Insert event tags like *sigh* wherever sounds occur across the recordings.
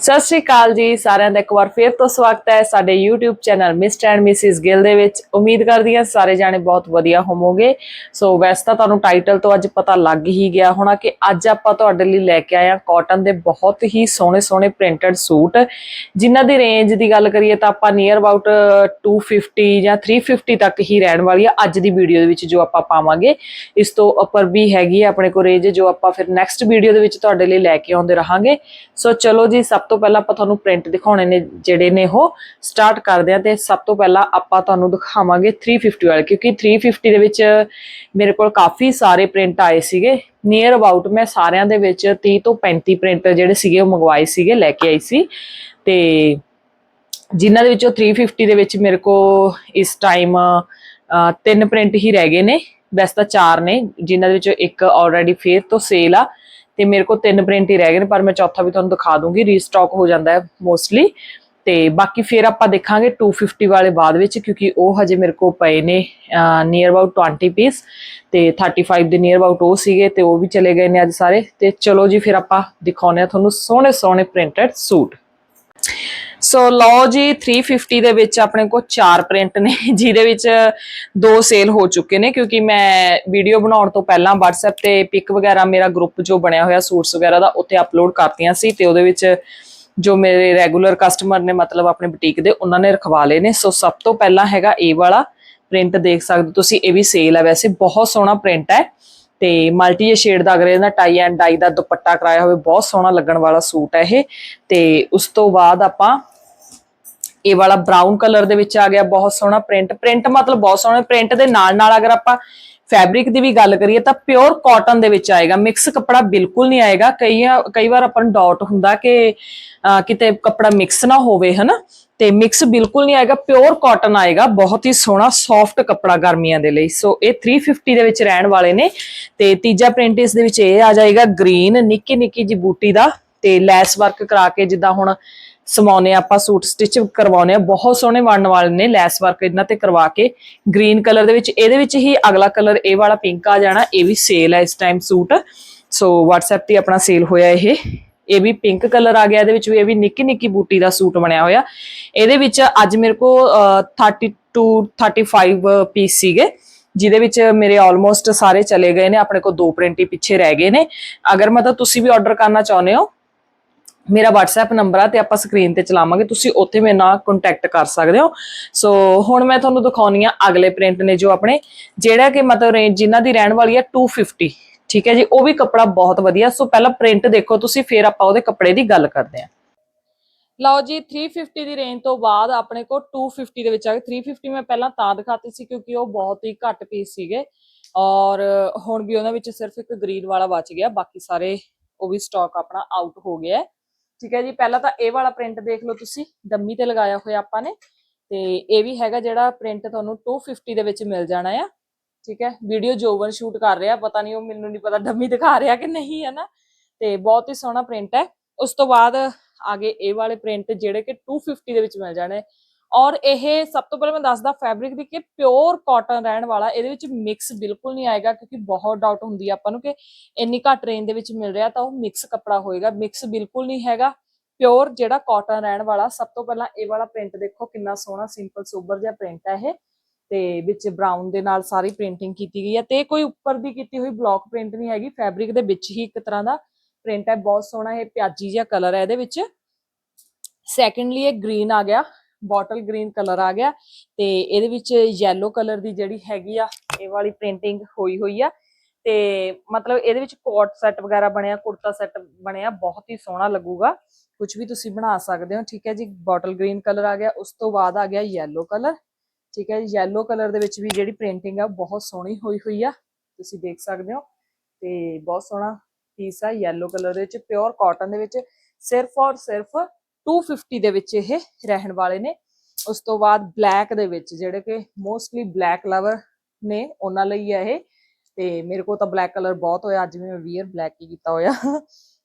ਸਤਿ ਸ਼੍ਰੀ ਅਕਾਲ ਜੀ, ਸਾਰਿਆਂ ਦਾ ਇੱਕ ਵਾਰ ਫੇਰ ਤੋਂ ਸਵਾਗਤ ਹੈ ਸਾਡੇ YouTube channel mister and missus Gill ਦੇ ਵਿੱਚ। ਉਮੀਦ ਕਰਦੀ ਹਾਂ ਸਾਰੇ ਜਾਣੇ ਬਹੁਤ ਵਧੀਆ ਹੋਵੋਗੇ। ਸੋ ਵੈਸੇ ਤਾਂ ਤੁਹਾਨੂੰ ਟਾਈਟਲ ਤੋਂ ਅੱਜ ਪਤਾ ਲੱਗ ਹੀ ਗਿਆ ਹੋਣਾ ਕਿ ਅੱਜ ਆਪਾਂ ਤੁਹਾਡੇ ਲਈ ਲੈ ਕੇ ਆਏ ਹਾਂ ਕਾਟਨ ਦੇ ਬਹੁਤ ਹੀ ਸੋਹਣੇ ਸੋਹਣੇ ਪ੍ਰਿੰਟਡ ਸੂਟ। ਜਿਨ੍ਹਾਂ ਦੀ ਰੇਂਜ ਦੀ ਗੱਲ ਕਰੀਏ ਤਾਂ ਆਪਾਂ ਨੀਅਰ ਅਬਾਊਟ 250 ਜਾਂ 350 ਤੱਕ ਹੀ ਰਹਿਣ ਵਾਲੀ ਆ ਅੱਜ ਦੀ ਵੀਡੀਓ ਦੇ ਵਿੱਚ ਜੋ ਆਪਾਂ ਪਾਵਾਂਗੇ। ਇਸ ਤੋਂ ਉੱਪਰ ਵੀ ਹੈਗੀ ਹੈ ਆਪਣੇ ਕੋਲ ਰੇਂਜ ਜੋ ਆਪਾਂ ਫਿਰ ਨੈਕਸਟ ਵੀਡੀਓ ਦੇ ਵਿੱਚ ਤੁਹਾਡੇ ਲਈ ਲੈ ਕੇ ਆਉਂਦੇ ਰਹਾਂਗੇ। ਸੋ ਚਲੋ ਜੀ, ਸਭ ਤੋਂ ਪਹਿਲਾਂ ਆਪਾਂ ਤੁਹਾਨੂੰ ਪ੍ਰਿੰਟ ਦਿਖਾਉਣੇ ਨੇ ਜਿਹੜੇ ਨੇ ਉਹ ਸਟਾਰਟ ਕਰਦੇ ਆ ਤੇ ਸਭ ਤੋਂ ਪਹਿਲਾਂ ਆਪਾਂ ਤੁਹਾਨੂੰ ਦਿਖਾਵਾਂਗੇ 350 ਵਾਲੇ, ਕਿਉਂਕਿ 350 ਦੇ ਵਿੱਚ ਮੇਰੇ ਕੋਲ ਕਾਫੀ ਸਾਰੇ ਪ੍ਰਿੰਟ ਆਏ ਸੀਗੇ। ਨੀਅਰ ਅਬਾਊਟ ਮੈਂ ਸਾਰਿਆਂ ਦੇ ਵਿੱਚ 30 ਤੋਂ 35 ਪ੍ਰਿੰਟ ਜਿਹੜੇ ਸੀਗੇ ਉਹ ਮੰਗਵਾਏ ਸੀਗੇ, ਲੈ ਕੇ ਆਈ ਸੀ। ਤੇ ਜਿਨ੍ਹਾਂ ਦੇ ਵਿੱਚੋਂ 350 ਦੇ ਵਿੱਚ ਮੇਰੇ ਕੋ ਇਸ ਟਾਈਮ ਤਿੰਨ ਪ੍ਰਿੰਟ ਹੀ ਰਹਿ ਗਏ ਨੇ। ਵੈਸੇ ਤਾਂ ਚਾਰ ਨੇ, ਜਿਨ੍ਹਾਂ ਦੇ ਵਿੱਚੋਂ ਇੱਕ ਆਲਰੇਡੀ ਫੇਰ ਤੋਂ ਸੇਲ ਆ। ਤੇ ਮੇਰੇ ਕੋਲ ਤਿੰਨ ਪ੍ਰਿੰਟ ਹੀ ਰਹਿ ਗਏ ਨੇ, ਪਰ ਮੈਂ ਚੌਥਾ ਵੀ ਤੁਹਾਨੂੰ ਦਿਖਾ ਦੂੰਗੀ ਰੀਸਟਾਕ ਹੋ ਜਾਂਦਾ ਹੈ ਮੋਸਟਲੀ ਤੇ ਬਾਕੀ ਫਿਰ ਆਪਾਂ ਦੇਖਾਂਗੇ 250 ਵਾਲੇ ਬਾਅਦ ਵਿੱਚ, ਕਿਉਂਕਿ ਉਹ ਹਜੇ ਮੇਰੇ ਕੋਲ ਪਏ ਨੇ ਨੀਅਰ ਅਬਾਊਟ 20 ਪੀਸ ਤੇ 35 ਦੇ ਨੀਅਰ ਅਬਾਊਟ ਉਹ ਸੀਗੇ ਤੇ ਉਹ ਵੀ ਚਲੇ ਗਏ ਨੇ ਅੱਜ ਸਾਰੇ। ਤੇ ਚਲੋ ਜੀ, ਫਿਰ ਆਪਾਂ ਦਿਖਾਉਂਦੇ ਆ ਤੁਹਾਨੂੰ ਸੋਹਣੇ ਸੋਹਣੇ ਪ੍ਰਿੰਟਡ ਸੂਟ ਸੋ ਲਓ ਜੀ 350 ਦੇ ਵਿੱਚ ਆਪਣੇ ਕੋਲ ਚਾਰ ਪ੍ਰਿੰਟ ਨੇ, ਜਿਹਦੇ ਵਿੱਚ ਦੋ ਸੇਲ ਹੋ ਚੁੱਕੇ ਨੇ, ਕਿਉਂਕਿ ਮੈਂ ਵੀਡੀਓ ਬਣਾਉਣ ਤੋਂ ਪਹਿਲਾਂ WhatsApp ਤੇ ਪਿਕ ਵਗੈਰਾ ਮੇਰਾ ਗਰੁੱਪ ਜੋ ਬਣਿਆ ਹੋਇਆ ਸੂਟਸ ਵਗੈਰਾ ਦਾ, ਉੱਥੇ ਅਪਲੋਡ ਕਰਤੀਆਂ ਸੀ ਤੇ ਉਹਦੇ ਵਿੱਚ ਜੋ ਮੇਰੇ ਰੈਗੂਲਰ ਕਸਟਮਰ ਨੇ, ਮਤਲਬ ਆਪਣੇ ਬੁਟੀਕ ਦੇ, ਉਹਨਾਂ ਨੇ ਰਖਵਾ ਲਏ ਨੇ। ਸੋ ਸਭ ਤੋਂ ਪਹਿਲਾਂ ਹੈਗਾ ਇਹ ਵਾਲਾ ਪ੍ਰਿੰਟ ਦੇਖ ਸਕਦੇ ਹੋ ਤੁਸੀਂ, ਇਹ ਵੀ ਸੇਲ ਹੈ। ਵੈਸੇ ਬਹੁਤ ਸੋਹਣਾ ਪ੍ਰਿੰਟ ਹੈ। ਤੇ ਮਲਟੀ ਸ਼ੇਡ ਦਾ ਅਗਰ ਇਹਦਾ ਟਾਈ ਐਂਡ ਡਾਈ ਦਾ ਦੁਪੱਟਾ ਕਰਾਇਆ ਹੋਵੇ, ਬਹੁਤ ਸੋਹਣਾ ਲੱਗਣ ਵਾਲਾ ਸੂਟ ਹੈ ਇਹ। ਤੇ ਉਸ ਤੋਂ ਬਾਅਦ ਆਪਾਂ ਇਹ ਵਾਲਾ ਬ੍ਰਾਊਨ ਕਲਰ ਦੇ ਵਿੱਚ ਆ ਗਿਆ, ਬਹੁਤ ਸੋਹਣਾ ਪ੍ਰਿੰਟ ਪ੍ਰਿੰਟ ਮਤਲਬ ਬਹੁਤ ਸੋਹਣਾ ਪ੍ਰਿੰਟ ਦੇ ਨਾਲ ਨਾਲ ਅਗਰ ਆਪਾਂ ਫੈਬਰਿਕ ਦੀ ਵੀ ਗੱਲ ਕਰੀਏ ਤਾਂ ਪਿਓਰ ਕਾਟਨ ਦੇ ਵਿੱਚ ਆਏਗਾ। ਮਿਕਸ ਕੱਪੜਾ ਬਿਲਕੁਲ ਨਹੀਂ ਆਏਗਾ। ਕਈ ਕਈ ਵਾਰ ਆਪਾਂ ਨੂੰ ਡਾਊਟ ਹੁੰਦਾ ਕਿ ਕਿਤੇ ਕੱਪੜਾ ਮਿਕਸ ਨਾ ਹੋਵੇ, ਹਨਾ? ਤੇ ਮਿਕਸ ਬਿਲਕੁਲ ਨਹੀਂ ਆਏਗਾ ਪਿਓਰ ਕਾਟਨ ਆਏਗਾ, ਬਹੁਤ ਹੀ ਸੋਹਣਾ ਸੌਫਟ ਕੱਪੜਾ ਗਰਮੀਆਂ ਦੇ ਲਈ। ਸੋ ਇਹ 350 ਦੇ ਵਿੱਚ ਰਹਿਣ ਵਾਲੇ ਨੇ ਤੇ ਤੀਜਾ ਪ੍ਰਿੰਟ ਇਸ ਦੇ ਵਿੱਚ ਇਹ ਆ ਜਾਏਗਾ ਗ੍ਰੀਨ ਨਿੱਕੀ ਨਿੱਕੀ ਜੀ ਬੂਟੀ ਦਾ ਤੇ ਲੈਸ ਵਰਕ ਕਰਾ ਕੇ ਜਿੱਦਾਂ ਹੁਣ ਸਮਾਉਨੇ ਆਪਾਂ, ਸੂਟ ਸਟਿਚ ਕਰਵਾਉਨੇ ਆ, ਬਹੁਤ ਸੋਹਣੇ ਬਣਨ ਵਾਲੇ ਨੇ ਲੈਸ ਵਰਕ ਇਹਨਾਂ ਤੇ ਕਰਵਾ ਕੇ। ਗ੍ਰੀਨ ਕਲਰ ਦੇ ਵਿੱਚ, ਇਹਦੇ ਵਿੱਚ ਹੀ ਅਗਲਾ ਕਲਰ ਇਹ ਵਾਲਾ ਪਿੰਕ ਆ ਜਾਣਾ, ਇਹ ਵੀ ਸੇਲ ਹੈ ਇਸ ਟਾਈਮ ਸੂਟ। ਸੋ WhatsApp ਤੇ ਆਪਣਾ ਸੇਲ ਹੋਇਆ ਇਹ। ਇਹ ਵੀ ਪਿੰਕ ਕਲਰ ਆ ਗਿਆ, ਇਹਦੇ ਵਿੱਚ ਵੀ ਇਹ ਵੀ ਨਿੱਕੀ ਨਿੱਕੀ ਬੂਟੀ ਦਾ ਸੂਟ ਬਣਿਆ ਹੋਇਆ। ਇਹਦੇ ਵਿੱਚ ਅੱਜ ਮੇਰੇ ਕੋ 32 35 ਪੀਸ ਸੀਗੇ, ਜਿਹਦੇ ਵਿੱਚ ਮੇਰੇ ਆਲਮੋਸਟ ਸਾਰੇ ਚਲੇ ਗਏ ਨੇ, ਆਪਣੇ ਕੋਲ ਦੋ ਪ੍ਰਿੰਟ ਹੀ ਪਿੱਛੇ ਰਹਿ ਗਏ ਨੇ। ਅਗਰ ਮਤਲਬ ਤੁਸੀਂ ਵੀ ਆਰਡਰ ਕਰਨਾ ਚਾਹੁੰਦੇ ਹੋ, ਮੇਰਾ WhatsApp ਨੰਬਰ ਆ ਤੇ ਆਪਾਂ ਸਕਰੀਨ ਤੇ ਚਲਾਵਾਂਗੇ, ਤੁਸੀਂ ਉੱਥੇ ਮੇਰੇ ਨਾਲ ਕੰਟੈਕਟ ਕਰ ਸਕਦੇ ਹੋ। ਸੋ ਹੁਣ ਮੈਂ ਤੁਹਾਨੂੰ ਦਿਖਾਉਣੀ ਆ ਅਗਲੇ ਪ੍ਰਿੰਟ ਨੇ ਜੋ ਆਪਣੇ, ਜਿਹੜਾ ਕਿ ਮਤਲਬ ਰੇਂਜ ਜਿਨ੍ਹਾਂ ਦੀ ਰਹਿਣ ਵਾਲੀ ਆ 250 ਠੀਕ ਹੈ ਜੀ, ਉਹ ਵੀ ਕੱਪੜਾ ਬਹੁਤ ਵਧੀਆ। ਸੋ ਪਹਿਲਾਂ ਪ੍ਰਿੰਟ ਦੇਖੋ ਤੁਸੀਂ, ਫਿਰ ਆਪਾਂ ਉਹਦੇ ਕੱਪੜੇ ਦੀ ਗੱਲ ਕਰਦੇ ਹਾਂ। ਲਓ ਜੀ 350 ਦੀ ਰੇਂਜ ਤੋਂ ਬਾਅਦ ਆਪਣੇ ਕੋਲ 250 ਦੇ ਵਿੱਚ ਆ ਗਏ। 350 ਮੈਂ ਪਹਿਲਾਂ ਤਾਂ ਦਿਖਾਤੀ ਸੀ ਕਿਉਂਕਿ ਉਹ ਬਹੁਤ ਹੀ ਘੱਟ ਪੀਸ ਸੀਗੇ। ਔਰ ਹੁਣ ਵੀ ਉਹਨਾਂ ਵਿੱਚ ਸਿਰਫ ਇੱਕ ਗ੍ਰੀਨ ਵਾਲਾ ਬਚ ਗਿਆ। ਬਾਕੀ ਸਾਰੇ ਉਹ ਵੀ ਸਟਾਕ ਆਪਣਾ ਆਊਟ ਹੋ ਗਿਆ ਹੈ। ਠੀਕ ਹੈ ਜੀ, ਪਹਿਲਾਂ ਤਾਂ ਇਹ ਵਾਲਾ ਪ੍ਰਿੰਟ ਦੇਖ ਲਓ ਤੁਸੀਂ। ਡੰਮੀ ਤੇ ਲਗਾਇਆ ਹੋਇਆ ਆਪਾਂ ਨੇ। ਤੇ ਇਹ ਵੀ ਹੈਗਾ ਜਿਹੜਾ ਪ੍ਰਿੰਟ ਤੁਹਾਨੂੰ 250 ਦੇ ਵਿੱਚ ਮਿਲ ਜਾਣਾ ਆ। ਠੀਕ ਹੈ ਵੀਡੀਓ ਜੋਵਨ ਸ਼ੂਟ ਕਰ ਰਿਹਾ, ਪਤਾ ਨਹੀਂ ਉਹ ਮੈਨੂੰ ਨਹੀਂ ਪਤਾ ਡੰਮੀ ਦਿਖਾ ਰਿਹਾ ਕਿ ਨਹੀਂ ਹੈ ਨਾ। ਤੇ ਬਹੁਤ ਹੀ ਸੋਹਣਾ ਪ੍ਰਿੰਟ ਹੈ। ਉਸ ਤੋਂ ਬਾਅਦ ਆਗੇ ਇਹ ਵਾਲੇ ਪ੍ਰਿੰਟ ਜਿਹੜੇ ਕਿ 250 ਦੇ ਵਿੱਚ ਮਿਲ ਜਾਣੇ। ਔਰ ਇਹ ਸਭ ਤੋਂ ਪਹਿਲਾਂ ਮੈਂ ਦੱਸਦਾ ਫੈਬਰਿਕ ਦੀ ਕਿ ਪਿਓਰ ਕਾਟਨ ਰਹਿਣ ਵਾਲਾ, ਇਹਦੇ ਵਿੱਚ ਮਿਕਸ ਬਿਲਕੁਲ ਨਹੀਂ ਆਏਗਾ ਕਿਉਂਕਿ ਬਹੁਤ ਡਾਊਟ ਹੁੰਦੀ ਆ ਆਪਾਂ ਨੂੰ ਕਿ ਇੰਨੀ ਘੱਟ ਰੇਂਜ ਦੇ ਵਿੱਚ ਮਿਲ ਰਿਹਾ ਤਾਂ ਉਹ ਮਿਕਸ ਕੱਪੜਾ ਹੋਏਗਾ। ਮਿਕਸ ਬਿਲਕੁਲ ਨਹੀਂ ਹੈਗਾ। ਪਿਓਰ ਜਿਹੜਾ ਕਾਟਨ ਰਹਿਣ ਵਾਲਾ, ਸਭ ਤੋਂ ਪਹਿਲਾਂ ਇਹ ਵਾਲਾ ਪ੍ਰਿੰਟ ਦੇਖੋ ਕਿੰਨਾ ਸੋਹਣਾ ਸਿੰਪਲ ਸੋਬਰ ਜਿਹਾ ਪ੍ਰਿੰਟ ਹੈ ਇਹ। ਤੇ ਵਿੱਚ ਬਰਾਊਨ ਦੇ ਨਾਲ ਸਾਰੀ ਪ੍ਰਿੰਟਿੰਗ ਕੀਤੀ ਗਈ ਹੈ ਤੇ ਕੋਈ ਉੱਪਰ ਦੀ ਕੀਤੀ ਹੋਈ ਬਲੌਕ ਪ੍ਰਿੰਟ ਨਹੀਂ ਹੈਗੀ ਫੈਬਰਿਕ ਦੇ ਵਿੱਚ ਹੀ ਇੱਕ ਤਰ੍ਹਾਂ ਦਾ ਪ੍ਰਿੰਟ ਹੈ, ਬਹੁਤ ਸੋਹਣਾ ਇਹ ਪਿਆਜੀ ਜਿਹਾ ਕਲਰ ਹੈ ਇਹਦੇ ਵਿੱਚ। ਸੈਕੰਡਲੀ ਇਹ ਗ੍ਰੀਨ ਆ ਗਿਆ ਬੋਟਲ ਗ੍ਰੀਨ ਕਲਰ ਆ ਗਿਆ ਤੇ ਇਹਦੇ ਵਿੱਚ ਯੈਲੋ ਕਲਰ ਦੀ ਜਿਹੜੀ ਹੈਗੀ ਆ, ਇਹ ਵਾਲੀ ਪ੍ਰਿੰਟਿੰਗ ਹੋਈ ਹੋਈ ਆ ਤੇ ਮਤਲਬ ਇਹਦੇ ਵਿੱਚ ਕੋਟ ਸੈੱਟ ਵਗੈਰਾ ਬਣਿਆ, ਕੁੜਤਾ ਸੈੱਟ ਬਣਿਆ, ਬਹੁਤ ਹੀ ਸੋਹਣਾ ਲੱਗੂਗਾ। ਕੁਝ ਵੀ ਤੁਸੀਂ ਬਣਾ ਸਕਦੇ ਹੋ, ਠੀਕ ਹੈ ਜੀ ਬੋਟਲ ਗ੍ਰੀਨ ਕਲਰ ਆ ਗਿਆ, ਉਸ ਤੋਂ ਬਾਅਦ ਆ ਗਿਆ ਯੈਲੋ ਕਲਰ ਠੀਕ ਹੈ ਜੀ ਯੈਲੋ ਕਲਰ ਦੇ ਵਿੱਚ ਵੀ ਜਿਹੜੀ ਪ੍ਰਿੰਟਿੰਗ ਆ, ਬਹੁਤ ਸੋਹਣੀ ਹੋਈ ਹੋਈ ਆ। ਤੁਸੀਂ ਦੇਖ ਸਕਦੇ ਹੋ, ਤੇ ਬਹੁਤ ਸੋਹਣਾ ਪੀਸ ਆ ਯੈਲੋ ਕਲਰ ਦੇ ਵਿੱਚ ਪਿਓਰ ਕਾਟਨ ਦੇ ਵਿੱਚ। ਸਿਰਫ ਔਰ ਸਿਰਫ 250 ਦੇ ਵਿੱਚ ਇਹ ਰਹਿਣ ਵਾਲੇ ਨੇ। ਉਸ ਤੋਂ ਬਾਅਦ ਬਲੈਕ ਦੇ ਵਿੱਚ, ਜਿਹੜੇ ਕਿ ਮੋਸਟਲੀ ਬਲੈਕ ਲਵਰ ਨੇ, ਉਹਨਾਂ ਲਈ ਹੈ ਇਹ। ਤੇ ਮੇਰੇ ਕੋਲ ਤਾਂ ਬਲੈਕ ਕਲਰ ਬਹੁਤ ਹੋਇਆ, ਅੱਜ ਵੀ ਮੈਂ ਵੀਅਰ ਬਲੈਕ ਹੀ ਕੀਤਾ ਹੋਇਆ।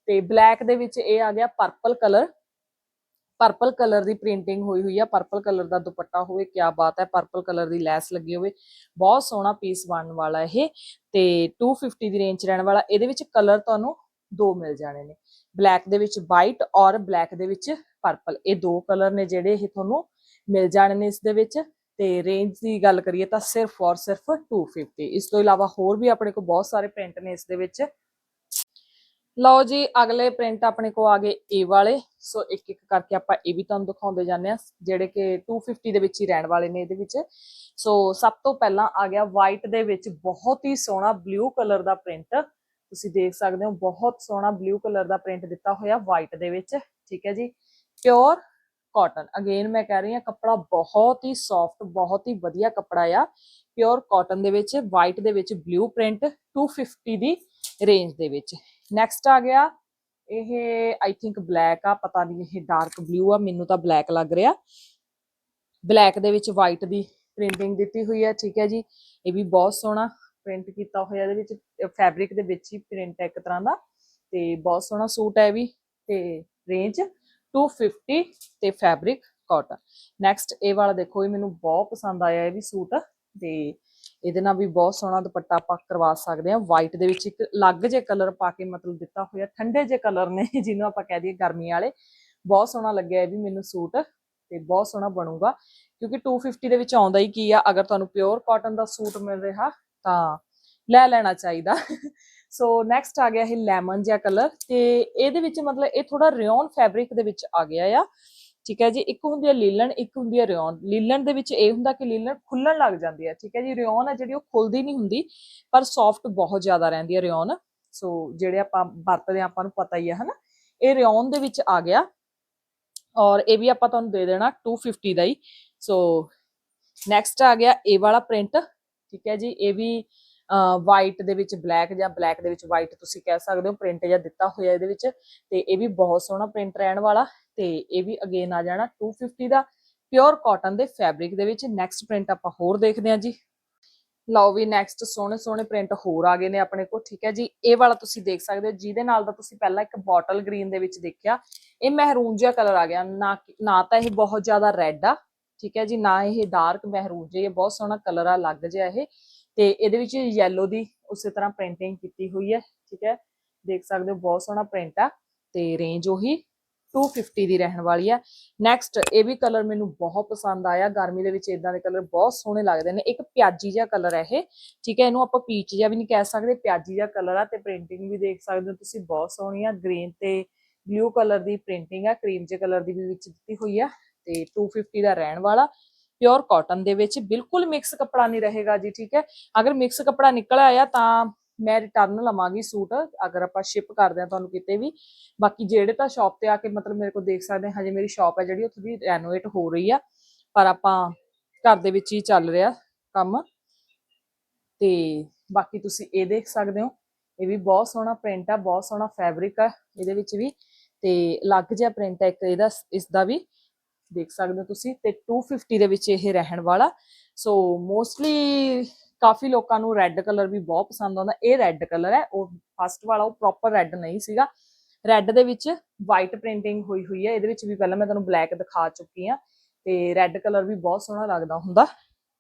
ਤੇ ਬਲੈਕ ਦੇ ਵਿੱਚ ਇਹ ਆ ਗਿਆ ਪਰਪਲ ਕਲਰ ਪਰਪਲ ਕਲਰ ਦੀ ਪ੍ਰਿੰਟਿੰਗ ਹੋਈ ਹੋਈ ਆ ਪਰਪਲ ਕਲਰ ਦਾ ਦੁਪੱਟਾ ਹੋਵੇ ਕੀ ਬਾਤ ਹੈ ਪਰਪਲ ਕਲਰ ਦੀ ਲੈਸ ਲੱਗੀ ਹੋਵੇ, ਬਹੁਤ ਸੋਹਣਾ ਪੀਸ ਬਣਨ ਵਾਲਾ ਇਹ, ਤੇ 250 ਦੀ ਰੇਂਜ ਰਹਿਣ ਵਾਲਾ, ਇਹਦੇ ਵਿੱਚ ਕਲਰ ਤੁਹਾਨੂੰ ਦੋ ਮਿਲ ਜਾਣੇ ਨੇ ਬਲੈਕ ਦੇ ਵਿੱਚ ਵਾਈਟ ਔਰ ਬਲੈਕ ਦੇ ਵਿੱਚ ਪਰਪਲ ਇਹ ਦੋ ਕਲਰ ਨੇ ਜਿਹੜੇ ਇਹ ਤੁਹਾਨੂੰ ਮਿਲ ਜਾਣੇ ਨੇ ਇਸ ਦੇ ਵਿੱਚ, ਤੇ ਰੇਂਜ ਦੀ ਗੱਲ ਕਰੀਏ ਤਾਂ ਸਿਰਫ ਔਰ ਸਿਰਫ 250 ਇਸ ਤੋਂ ਇਲਾਵਾ ਹੋਰ ਵੀ ਆਪਣੇ ਕੋਲ ਬਹੁਤ ਸਾਰੇ ਪ੍ਰਿੰਟ ਨੇ ਇਸ ਦੇ ਵਿੱਚ ਲਓ ਜੀ, ਅਗਲੇ ਪ੍ਰਿੰਟ ਆਪਣੇ ਕੋ ਆ ਗਏ ਇਹ ਵਾਲੇ। ਸੋ ਇੱਕ ਇੱਕ ਕਰਕੇ ਆਪਾਂ ਇਹ ਵੀ ਤੁਹਾਨੂੰ ਦਿਖਾਉਂਦੇ ਜਾਂਦੇ ਆ ਜਿਹੜੇ ਕਿ 250 ਦੇ ਵਿੱਚ ਹੀ ਰਹਿਣ ਵਾਲੇ ਨੇ ਇਹਦੇ ਵਿੱਚ। ਸੋ ਸਭ ਤੋਂ ਪਹਿਲਾਂ ਆ ਗਿਆ ਵਾਈਟ ਦੇ ਵਿੱਚ ਬਹੁਤ ਹੀ ਸੋਹਣਾ ਬਲੂ ਕਲਰ ਦਾ ਪ੍ਰਿੰਟ ਤੁਸੀਂ ਦੇਖ ਸਕਦੇ ਹੋ, ਬਹੁਤ ਸੋਹਣਾ ਬਲੂ ਕਲਰ ਦਾ ਪ੍ਰਿੰਟ ਦਿੱਤਾ ਹੋਇਆ ਵਾਈਟ ਦੇ ਵਿੱਚ। ਠੀਕ ਹੈ ਜੀ ਪਿਓਰ ਕਾਟਨ ਅਗੇਨ ਮੈਂ ਕਹਿ ਰਹੀ ਹਾਂ, ਕੱਪੜਾ ਬਹੁਤ ਹੀ ਸੌਫਟ ਬਹੁਤ ਹੀ ਵਧੀਆ ਕੱਪੜਾ ਆ। ਪਿਓਰ ਕਾਟਨ ਦੇ ਵਿੱਚ ਵਾਈਟ ਦੇ ਵਿੱਚ ਬਲੂ ਪ੍ਰਿੰਟ 250 ਦੀ ਰੇਂਜ ਦੇ ਵਿੱਚ। ਨੈਕਸਟ ਆ ਗਿਆ। ਇਹ ਆਈ ਥਿੰਕ ਬਲੈਕ ਆ, ਪਤਾ ਨਹੀਂ ਇਹ ਡਾਰਕ ਬਲੂ ਆ, ਮੈਨੂੰ ਤਾਂ ਬਲੈਕ ਲੱਗ ਰਿਹਾ। ਬਲੈਕ ਦੇ ਵਿੱਚ ਵਾਈਟ ਦੀ ਪ੍ਰਿੰਟਿੰਗ ਦਿੱਤੀ ਹੋਈ ਹੈ ਠੀਕ ਹੈ ਜੀ। ਇਹ ਵੀ ਬਹੁਤ ਸੋਹਣਾ ਪ੍ਰਿੰਟ ਕੀਤਾ ਹੋਇਆ, ਇਹਦੇ ਵਿੱਚ ਫੈਬਰਿਕ ਦੇ ਵਿੱਚ ਹੀ ਪ੍ਰਿੰਟ ਹੈ ਇੱਕ ਤਰ੍ਹਾਂ ਦਾ। ਤੇ ਬਹੁਤ ਸੋਹਣਾ ਸੂਟ ਹੈ ਇਹ ਵੀ, ਤੇ ਰੇਂਜ 250 ਤੇ ਫੈਬਰਿਕ ਕਾਟਨ ਨੈਕਸਟ ਇਹ ਵਾਲਾ ਦੇਖੋ ਇਹ ਮੈਨੂੰ ਬਹੁਤ ਪਸੰਦ ਆਇਆ ਇਹ ਵੀ ਸੂਟ। ਤੇ ਇਹਦੇ ਨਾਲ ਵੀ ਬਹੁਤ ਸੋਹਣਾ ਦੁਪੱਟਾ ਆਪਾਂ ਕਰਵਾ ਸਕਦੇ ਹਾਂ। ਵਾਈਟ ਦੇ ਵਿੱਚ ਇੱਕ ਅਲੱਗ ਜੇ ਕਲਰ ਪਾ ਕੇ ਮਤਲਬ ਦਿੱਤਾ ਹੋਇਆ, ਠੰਡੇ ਜੇ ਕਲਰ ਨੇ, *laughs* ਜਿਹਨੂੰ ਆਪਾਂ ਕਹਿ ਦਈਏ ਗਰਮੀ ਵਾਲੇ। ਬਹੁਤ ਸੋਹਣਾ ਲੱਗਿਆ ਇਹ ਵੀ ਮੈਨੂੰ ਸੂਟ ਤੇ ਬਹੁਤ ਸੋਹਣਾ ਬਣੂਗਾ। ਕਿਉਂਕਿ 250 ਦੇ ਵਿੱਚ ਆਉਂਦਾ ਹੀ ਕੀ ਆ, ਅਗਰ ਤੁਹਾਨੂੰ ਪਿਓਰ ਕਾਟਨ ਦਾ ਸੂਟ ਮਿਲ ਰਿਹਾ, ਤਾਂ ਲੈ ਲੈਣਾ ਚਾਹੀਦਾ। *laughs* ਸੋ ਨੈਕਸਟ ਆ ਗਿਆ ਇਹ ਲੈਮਨ ਜਿਹਾ ਕਲਰ ਤੇ ਇਹਦੇ ਵਿੱਚ ਮਤਲਬ ਇਹ ਥੋੜਾ ਰਿਓਨ ਫੈਬਰਿਕ ਦੇ ਵਿੱਚ ਆ ਗਿਆ ਆ। ਠੀਕ ਹੈ ਜੀ? ਇੱਕ ਹੁੰਦੀ ਹੈ ਲੀਲਣ, ਇੱਕ ਹੁੰਦੀ ਹੈ ਰਿਓਨ। ਲੀਲਣ ਦੇ ਵਿੱਚ ਇਹ ਹੁੰਦਾ ਕਿ ਲੀਲਣ ਖੁੱਲਣ ਲੱਗ ਜਾਂਦੀ ਹੈ, ਠੀਕ ਹੈ ਜੀ? ਰਿਓਨ ਹੈ ਜਿਹੜੀ ਉਹ ਖੁੱਲਦੀ ਨਹੀਂ ਹੁੰਦੀ, ਪਰ ਸੌਫਟ ਬਹੁਤ ਜ਼ਿਆਦਾ ਰਹਿੰਦੀ ਹੈ ਰਿਓਨ। ਸੋ ਜਿਹੜੇ ਆਪਾਂ ਵਰਤਦੇ ਹਾਂ, ਆਪਾਂ ਨੂੰ ਪਤਾ ਹੀ ਹੈ, ਹਨਾ? ਇਹ ਰਿਓਨ ਦੇ ਵਿੱਚ ਆ ਗਿਆ ਔਰ ਇਹ ਵੀ ਆਪਾਂ ਤੁਹਾਨੂੰ ਦੇ ਦੇਣਾ 250 ਦਾ ਹੀ। ਸੋ ਨੈਕਸਟ ਆ ਗਿਆ ਇਹ ਵਾਲਾ ਪ੍ਰਿੰਟ ਠੀਕ ਹੈ ਜੀ? ਇਹ ਵੀ ਵਾਈਟ ਦੇ ਵਿੱਚ ਬਲੈਕ ਜਾਂ ਬਲੈਕ ਦੇ ਵਿੱਚ ਵਾਈਟ ਤੁਸੀਂ ਕਹਿ ਸਕਦੇ ਹੋ ਪ੍ਰਿੰਟ ਜਾਂ ਦਿੱਤਾ ਹੋਇਆ ਇਹਦੇ ਵਿੱਚ। ਤੇ ਇਹ ਵੀ ਬਹੁਤ ਸੋਹਣਾ ਪ੍ਰਿੰਟ ਰਹਿਣ ਵਾਲਾ। ਤੇ ਇਹ ਵੀ ਅਗੇਨ ਆ ਜਾਣਾ 250 ਦਾ ਪਿਓਰ ਕਾਟਨ ਦੇ ਫੈਬਰਿਕ ਦੇ ਵਿੱਚ। ਨੈਕਸਟ ਪ੍ਰਿੰਟ ਆਪਾਂ ਹੋਰ ਦੇਖਦੇ ਹਾਂ ਜੀ। ਲਓ ਵੀ ਨੈਕਸਟ ਸੋਹਣੇ ਸੋਹਣੇ ਪ੍ਰਿੰਟ ਹੋਰ ਆ ਗਏ ਨੇ ਆਪਣੇ ਕੋਲ, ਠੀਕ ਹੈ ਜੀ। ਇਹ ਵਾਲਾ ਤੁਸੀਂ ਦੇਖ ਸਕਦੇ ਹੋ, ਜਿਹਦੇ ਨਾਲ ਦਾ ਤੁਸੀਂ ਪਹਿਲਾਂ ਇੱਕ ਬੋਟਲ ਗ੍ਰੀਨ ਦੇ ਵਿੱਚ ਦੇਖਿਆ, ਇਹ ਮਹਿਰੂਨ ਜਿਹਾ ਕਲਰ ਆ ਗਿਆ। ਨਾ ਕਿ- ਨਾ ਤਾਂ ਇਹ ਬਹੁਤ ਜ਼ਿਆਦਾ ਰੈੱਡ ਆ, ਠੀਕ ਹੈ ਜੀ, ਨਾ ਇਹ ਡਾਰਕ ਮਹਿਰੂਨ ਜਿਹਾ, ਇਹ ਬਹੁਤ ਸੋਹਣਾ ਕਲਰ ਆ, ਲੱਗ ਜਿਹਾ ਇਹ। ਤੇ ਇਹਦੇ ਵਿੱਚ ਯੈਲੋ ਦੀ ਉਸੇ ਤਰ੍ਹਾਂ ਪ੍ਰਿੰਟਿੰਗ ਕੀਤੀ ਹੋਈ ਹੈ, ਠੀਕ ਹੈ। ਦੇਖ ਸਕਦੇ ਹੋ, ਬਹੁਤ ਸੋਹਣਾ ਪ੍ਰਿੰਟ ਆ ਤੇ ਰੇਂਜ ਉਹੀ 250 ਦੀ ਰਹਿਣ ਵਾਲੀ ਆ। ਨੈਕਸਟ ਇਹ ਵੀ ਕਲਰ ਮੈਨੂੰ ਬਹੁਤ ਪਸੰਦ ਆਇਆ। ਗਰਮੀ ਦੇ ਵਿੱਚ ਇਦਾਂ ਦੇ ਕਲਰ ਬਹੁਤ ਸੋਹਣੇ ਲੱਗਦੇ ਨੇ। ਇੱਕ ਪਿਆਜੀ ਜਿਹਾ ਕਲਰ ਹੈ ਇਹ। ਠੀਕ ਹੈ, ਇਹਨੂੰ ਆਪਾਂ ਪੀਚ ਜਿਹਾ ਵੀ ਨਹੀਂ ਕਹਿ ਸਕਦੇ। ਪਿਆਜੀ ਜਿਹਾ ਕਲਰ ਆ ਤੇ ਪ੍ਰਿੰਟਿੰਗ ਵੀ ਦੇਖ ਸਕਦੇ ਹੋ ਤੁਸੀਂ। ਬਹੁਤ ਸੋਹਣੀ ਆ। ਗ੍ਰੀਨ ਤੇ ਬਲੂ ਕਲਰ ਦੀ ਪ੍ਰਿੰਟਿੰਗ ਆ। ਕਰੀਮ ਜੇ ਕਲਰ ਦੀ ਵੀ ਵਿੱਚ ਦਿੱਤੀ ਹੋਈ ਆ। ਤੇ 250 ਦਾ ਰਹਿਣ ਵਾਲਾ। ਪਿਓਰ ਕਾਟਨ ਦੇ ਵਿੱਚ। ਬਿਲਕੁਲ ਮਿਕਸ ਕੱਪੜਾ ਨਹੀਂ ਰਹੇਗਾ ਜੀ, ਠੀਕ ਹੈ। ਅਗਰ ਮਿਕਸ ਕੱਪੜਾ ਨਿਕਲ ਆਇਆ ਤਾਂ ਮੈਂ ਰਿਟਰਨ ਲਵਾਂਗੀ ਸੂਟ, ਅਗਰ ਆਪਾਂ ਸ਼ਿਪ ਕਰਦੇ ਆ ਤੁਹਾਨੂੰ ਕਿਤੇ ਵੀ। ਬਾਕੀ ਜਿਹੜੇ ਤਾਂ ਸ਼ਾਪ ਤੇ ਆ ਕੇ ਮਤਲਬ ਮੇਰੇ ਕੋਲ ਦੇਖ ਸਕਦੇ ਹਜੇ ਮੇਰੀ ਸ਼ਾਪ ਹੈ ਜਿਹੜੀ ਉਹ ਥੋੜੀ ਰੈਨੋਵੇਟ ਹੋ ਰਹੀ ਆ। ਪਰ ਆਪਾਂ ਘਰ ਦੇ ਵਿੱਚ ਹੀ ਚੱਲ ਰਿਹਾ ਕੰਮ। ਤੇ ਬਾਕੀ ਤੁਸੀਂ ਇਹ ਦੇਖ ਸਕਦੇ ਹੋ, ਇਹ ਵੀ ਬਹੁਤ ਸੋਹਣਾ ਪ੍ਰਿੰਟ ਆ, ਬਹੁਤ ਸੋਹਣਾ ਫੈਬਰਿਕ ਆ ਇਹਦੇ ਵਿੱਚ ਵੀ। ਤੇ ਅਲੱਗ ਜਿਹਾ ਪ੍ਰਿੰਟ ਹੈ ਇੱਕ ਇਹਦਾ ਇਸ ਦਾ ਵੀ। ਦੇਖ ਸਕਦੇ ਹੋ ਤੁਸੀਂ, ਤੇ 250 ਦੇ ਵਿੱਚ ਇਹ ਰਹਿਣ ਵਾਲਾ। ਸੋ ਮੋਸਟਲੀ ਕਾਫੀ ਲੋਕਾਂ ਨੂੰ ਰੈੱਡ ਕਲਰ ਵੀ ਬਹੁਤ ਪਸੰਦ ਆਉਂਦਾ। ਇਹ ਰੈੱਡ ਕਲਰ ਹੈ। ਉਹ ਫਸਟ ਵਾਲਾ, ਉਹ ਪ੍ਰੋਪਰ ਰੈੱਡ ਨਹੀਂ ਸੀਗਾ। ਰੈੱਡ ਦੇ ਵਿੱਚ ਵਾਈਟ ਪ੍ਰਿੰਟਿੰਗ ਹੋਈ ਹੋਈ ਹੈ। ਇਹਦੇ ਵਿੱਚ ਵੀ ਪਹਿਲਾਂ ਮੈਂ ਤੁਹਾਨੂੰ ਬਲੈਕ ਦਿਖਾ ਚੁੱਕੀ ਆ ਤੇ ਰੈੱਡ ਕਲਰ ਵੀ ਬਹੁਤ ਸੋਹਣਾ ਲੱਗਦਾ ਹੁੰਦਾ,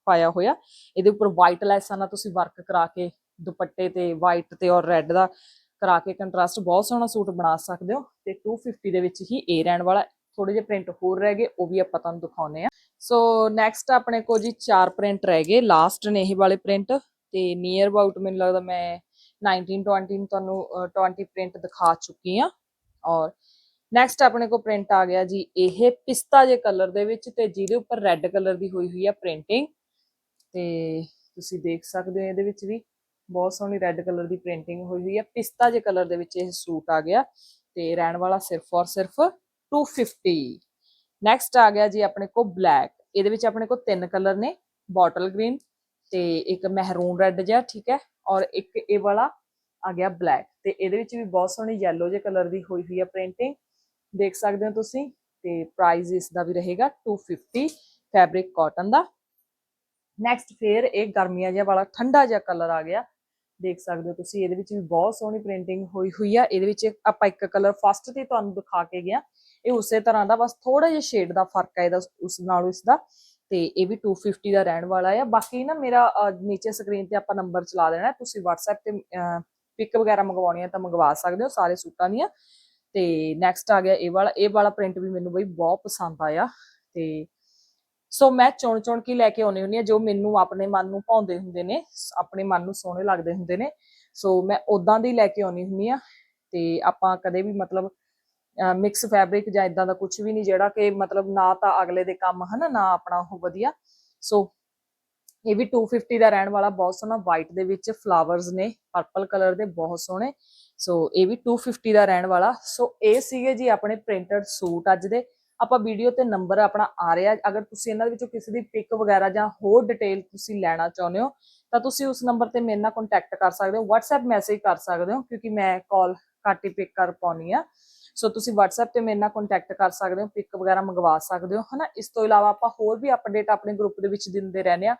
ਪਾਇਆ ਹੋਇਆ। ਇਹਦੇ ਉੱਪਰ ਵਾਈਟ ਲੈਸਾਂ ਨਾਲ ਤੁਸੀਂ ਵਰਕ ਕਰਾ ਕੇ, ਦੁਪੱਟੇ ਤੇ ਵਾਈਟ ਤੇ ਔਰ ਰੈੱਡ ਦਾ ਕਰਾ ਕੇ ਕੰਟਰਾਸਟ ਬਹੁਤ ਸੋਹਣਾ ਸੂਟ ਬਣਾ ਸਕਦੇ ਹੋ। ਤੇ 250 ਦੇ ਵਿੱਚ ਹੀ ਇਹ ਰਹਿਣ ਵਾਲਾ। ਥੋੜੇ ਜਿਹੇ ਪ੍ਰਿੰਟ ਹੋਰ ਰਹਿ ਗਏ, ਉਹ ਵੀ ਆਪਾਂ ਤੁਹਾਨੂੰ ਦਿਖਾਉਨੇ ਆ ਸੋ ਨੈਕਸਟ ਆਪਣੇ ਕੋਲ ਜੀ ਚਾਰ ਪ੍ਰਿੰਟ ਰਹਿ ਗਏ। ਲਾਸਟ ਨੇ ਇਹ ਵਾਲੇ ਪ੍ਰਿੰਟ ਤੇ ਨੀਅਰ ਅਬਾਊਟ ਮੈਨੂੰ ਲੱਗਦਾ ਮੈਂ 19 20 ਨੂੰ ਤੁਹਾਨੂੰ ਅਹ, 20 ਪ੍ਰਿੰਟ ਦਿਖਾ ਚੁੱਕੀ ਆ ਔਰ ਨੈਕਸਟ ਆਪਣੇ ਕੋਲ ਪ੍ਰਿੰਟ ਆ ਗਿਆ ਜੀ ਇਹ ਪਿਸਤਾ ਜੇ ਕਲਰ ਦੇ ਵਿੱਚ ਤੇ ਜਿਹਦੇ ਉੱਪਰ ਰੈੱਡ ਕਲਰ ਦੀ ਹੋਈ ਹੋਈ ਆ ਪ੍ਰਿੰਟਿੰਗ ਤੇ ਤੁਸੀਂ ਦੇਖ ਸਕਦੇ ਹੋ ਇਹਦੇ ਵਿੱਚ ਵੀ ਬਹੁਤ ਸੋਹਣੀ ਰੈੱਡ ਕਲਰ ਦੀ ਪ੍ਰਿੰਟਿੰਗ ਹੋਈ ਹੋਈ ਆ। ਪਿਸਤਾ ਜੇ ਕਲਰ ਦੇ ਵਿੱਚ ਇਹ ਸੂਟ ਆ ਗਿਆ। ਤੇ ਰਹਿਣ ਵਾਲਾ ਸਿਰਫ ਔਰ ਸਿਰਫ 250 ਨੈਕਸਟ ਆ ਗਿਆ ਜੀ ਆਪਣੇ ਕੋਲ ਬਲੈਕ ਇਹਦੇ ਵਿੱਚ ਆਪਣੇ ਕੋਲ ਤਿੰਨ ਕਲਰ ਨੇ ਬੋਟਲ ਗ੍ਰੀਨ ਤੇ ਇੱਕ ਮਹਿਰੂਨ ਰੈੱਡ ਜਿਹਾ, ਠੀਕ ਹੈ, ਔਰ ਇੱਕ ਇਹ ਵਾਲਾ ਆ ਗਿਆ ਬਲੈਕ ਤੇ ਇਹਦੇ ਵਿੱਚ ਵੀ ਬਹੁਤ ਸੋਹਣੀ yellow ਜਿਹੇ ਕਲਰ ਦੀ ਹੋਈ ਹੋਈ ਹੈ ਪ੍ਰਿੰਟਿੰਗ ਦੇਖ ਸਕਦੇ ਹੋ ਤੁਸੀਂ, ਤੇ ਪ੍ਰਾਈਸ ਇਸ ਦਾ ਵੀ ਰਹੇਗਾ 250 ਫੈਬਰਿਕ ਕਾਟਨ ਦਾ। ਨੈਕਸਟ ਫੇਰ ਇਹ ਗਰਮੀਆਂ ਜਿਹਾ ਵਾਲਾ ਠੰਡਾ ਜਿਹਾ ਕਲਰ ਆ ਗਿਆ, ਦੇਖ ਸਕਦੇ ਹੋ ਤੁਸੀਂ, ਇਹਦੇ ਵਿੱਚ ਵੀ ਬਹੁਤ ਸੋਹਣੀ ਪ੍ਰਿੰਟਿੰਗ ਹੋਈ ਹੋਈ ਆ, ਇਹਦੇ ਵਿੱਚ ਆਪਾਂ ਇੱਕ ਕਲਰ ਫਸਟ ਤੇ ਤੁਹਾਨੂੰ ਦਿਖਾ ਕੇ ਗਿਆ ਇਹ ਉਸੇ ਤਰ੍ਹਾਂ ਦਾ ਬਸ ਥੋੜਾ ਜਿਹਾ ਸ਼ੇਡ ਦਾ ਫ਼ਰਕ ਹੈ ਇਹਦਾ, ਉਸ ਨਾਲੋਂ ਇਸ ਦਾ ਤੇ ਇਹ ਵੀ 250 ਦਾ ਰਹਿਣ ਵਾਲਾ ਆ। ਬਾਕੀ ਨਾ ਮੇਰਾ ਨੀਚੇ ਸਕਰੀਨ ਤੇ ਆਪਾਂ ਨੰਬਰ ਚਲਾ ਦੇਣਾ। ਤੁਸੀਂ WhatsApp ਤੇ ਪਿਕ ਵਗੈਰਾ ਮੰਗਵਾਉਣੀ ਹੈ ਤਾਂ ਮੰਗਵਾ ਸਕਦੇ ਹੋ, ਸਾਰੇ ਸੂਟਾਂ ਦੀਆਂ। ਤੇ ਨੈਕਸਟ ਆ ਗਿਆ ਇਹ ਵਾਲਾ। ਇਹ ਵਾਲਾ ਪ੍ਰਿੰਟ ਵੀ ਮੈਨੂੰ ਬਈ ਬਹੁਤ ਪਸੰਦ ਆਇਆ। ਤੇ ਸੋ ਮੈਂ ਚੁਣ ਚੁਣ ਕੇ ਲੈ ਕੇ ਆਉਣੀ ਹੁੰਦੀ ਆ, ਜੋ ਮੈਨੂੰ ਆਪਣੇ ਮਨ ਨੂੰ ਭਾਉਂਦੇ ਹੁੰਦੇ ਨੇ ਆਪਣੇ ਮਨ ਨੂੰ ਸੋਹਣੇ ਲੱਗਦੇ ਹੁੰਦੇ ਨੇ। ਸੋ ਮੈਂ ਉਦਾਂ ਦੀ ਲੈ ਕੇ ਆਉਣੀ ਹੁੰਦੀ ਆ। ਤੇ ਆਪਾਂ ਕਦੇ ਵੀ ਮਤਲਬ ਮਿਕਸ ਫੈਬਰਿਕ ਜਾਂ ਇਦਾਂ ਦਾ ਕੁਝ ਵੀ ਨਹੀਂ, ਜਿਹੜਾ ਕਿ ਮਤਲਬ ਨਾ ਤਾਂ ਅਗਲੇ ਦੇ ਕੰਮ ਹਨਾ, ਨਾ ਆਪਣਾ ਉਹ ਵਧੀਆ। ਸੋ ਇਹ ਵੀ 250 ਦਾ ਰਹਿਣ ਵਾਲਾ ਬਹੁਤ ਸੋਹਣਾ ਵਾਈਟ ਦੇ ਵਿੱਚ ਫਲਾਵਰਸ ਨੇ ਪਰਪਲ ਕਲਰ ਦੇ ਬਹੁਤ ਸੋਹਣੇ। ਸੋ ਇਹ ਵੀ 250 ਦਾ ਰਹਿਣ ਵਾਲਾ। ਸੋ ਇਹ ਸੀਗੇ ਜੀ ਆਪਣੇ ਪ੍ਰਿੰਟਡ ਸੂਟ ਅੱਜ ਦੇ। ਆਪਾਂ ਵੀਡੀਓ ਤੇ ਨੰਬਰ ਆਪਣਾ ਆ ਰਿਹਾ। ਅਗਰ ਤੁਸੀਂ ਇਹਨਾਂ ਦੇ ਵਿੱਚੋਂ ਕਿਸੇ ਦੀ ਪਿਕ ਵਗੈਰਾ ਜਾਂ ਹੋਰ ਡਿਟੇਲ ਤੁਸੀਂ ਲੈਣਾ ਚਾਹੁੰਦੇ ਹੋ, ਤਾਂ ਤੁਸੀਂ ਉਸ ਨੰਬਰ ਤੇ ਮੇਰੇ ਨਾਲ ਕੰਟੈਕਟ ਕਰ ਸਕਦੇ ਹੋ, WhatsApp ਮੈਸੇਜ ਕਰ ਸਕਦੇ ਹੋ, ਕਿਉਂਕਿ ਮੈਂ ਕਾਲ ਘੱਟ ਹੀ ਪਿਕ ਕਰ ਪਾਉਣੀ ਆ ਸੋ ਤੁਸੀਂ WhatsApp ਤੇ ਮੇਰੇ ਨਾਲ ਕੰਟੈਕਟ ਕਰ ਸਕਦੇ ਹੋ ਪਿਕ ਵਗੈਰਾ ਮੰਗਵਾ ਸਕਦੇ ਹੋ, ਹਨਾ? ਇਸ ਤੋਂ ਇਲਾਵਾ ਆਪਾਂ ਹੋਰ ਵੀ ਅਪਡੇਟ ਆਪਣੇ ਗਰੁੱਪ ਦੇ ਵਿੱਚ ਦਿੰਦੇ ਰਹਿੰਦੇ ਆ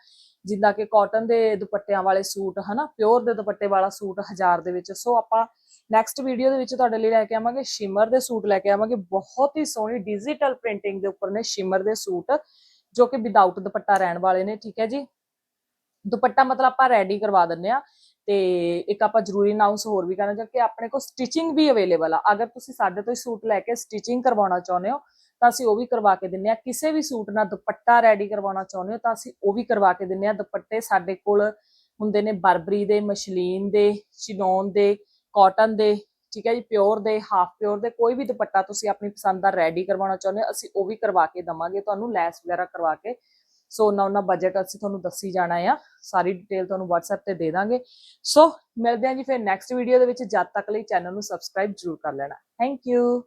ਜਿੱਦਾਂ ਕਿ ਕਾਟਨ ਦੇ ਦੁਪੱਟਿਆਂ ਵਾਲੇ ਸੂਟ, ਹਨਾ? ਪਿਓਰ ਦੇ ਦੁਪੱਟੇ ਵਾਲਾ ਸੂਟ 1000 ਦੇ ਵਿੱਚ। ਸੋ ਆਪਾਂ ਨੈਕਸਟ ਵੀਡੀਓ ਦੇ ਵਿੱਚ ਤੁਹਾਡੇ ਲਈ ਲੈ ਕੇ ਆਵਾਂਗੇ ਸ਼ਿਮਰ ਦੇ ਸੂਟ ਲੈ ਕੇ ਆਵਾਂਗੇ। ਬਹੁਤ ਹੀ ਸੋਹਣੀ ਡਿਜੀਟਲ ਪ੍ਰਿੰਟਿੰਗ ਦੇ ਉੱਪਰ ਨੇ ਸ਼ਿਮਰ ਦੇ ਸੂਟ, ਜੋ ਕਿ ਵਿਦਆਊਟ ਦੁਪੱਟਾ ਰਹਿਣ ਵਾਲੇ ਨੇ, ਠੀਕ ਹੈ ਜੀ? ਦੁਪੱਟਾ ਮਤਲਬ ਆਪਾਂ ਰੈਡੀ ਕਰਵਾ ਦਿੰਨੇ ਆ ਤੇ ਇੱਕ ਆਪਾਂ ਜ਼ਰੂਰੀ ਅਨਾਉਂਸ ਹੋਰ ਵੀ ਕਰਨਾ ਕਿ ਆਪਣੇ ਕੋਲ ਸਟਿਚਿੰਗ ਵੀ ਅਵੇਲੇਬਲ ਆ। ਅਗਰ ਤੁਸੀਂ ਸਾਡੇ ਤੋਂ ਹੀ ਸੂਟ ਲੈ ਕੇ ਸਟਿਚਿੰਗ ਕਰਵਾਉਣਾ ਚਾਹੁੰਦੇ ਹੋ, ਤਾਂ ਅਸੀਂ ਉਹ ਵੀ ਕਰਵਾ ਕੇ ਦਿੰਨੇ ਆ। ਕਿਸੇ ਵੀ ਸੂਟ ਨਾਲ ਦੁਪੱਟਾ ਰੈਡੀ ਕਰਵਾਉਣਾ ਚਾਹੁੰਦੇ ਹੋ, ਤਾਂ ਅਸੀਂ ਉਹ ਵੀ ਕਰਵਾ ਕੇ ਦਿੰਨੇ ਆ। ਦੁਪੱਟੇ ਸਾਡੇ ਕੋਲ ਹੁੰਦੇ ਨੇ ਬਰਬਰੀ ਦੇ, ਮਸ਼ਲੀਨ ਦੇ ਚਿਨੋਨ ਦੇ ਕਾਟਨ ਦੇ, ਠੀਕ ਹੈ ਜੀ ਪਿਓਰ ਦੇ ਹਾਫ ਪਿਓਰ ਦੇ। ਕੋਈ ਵੀ ਦੁਪੱਟਾ ਤੁਸੀਂ ਆਪਣੀ ਪਸੰਦ ਦਾ ਰੈਡੀ ਕਰਵਾਉਣਾ ਚਾਹੁੰਦੇ ਹੋ, ਅਸੀਂ ਉਹ ਵੀ ਕਰਵਾ ਕੇ ਦਵਾਂਗੇ। ਤੁਹਾਨੂੰ ਲੈਸ ਵਗੈਰਾ ਕਰਵਾ ਕੇ ਸੋ ਉਹਨਾਂ ਉਹਨਾਂ ਬਜਟ ਅਸੀਂ ਤੁਹਾਨੂੰ ਦੱਸੀ ਜਾਣਾ ਆ। ਸਾਰੀ ਡਿਟੇਲ ਤੁਹਾਨੂੰ WhatsApp ਤੇ ਦੇ ਦਾਂਗੇ। ਸੋ ਮਿਲਦੇ ਹਾਂ ਜੀ ਫਿਰ ਨੈਕਸਟ ਵੀਡੀਓ ਦੇ ਵਿੱਚ। ਜਦ ਤੱਕ ਲਈ ਚੈਨਲ ਨੂੰ ਸਬਸਕ੍ਰਾਈਬ ਜ਼ਰੂਰ ਕਰ ਲੈਣਾ। Thank you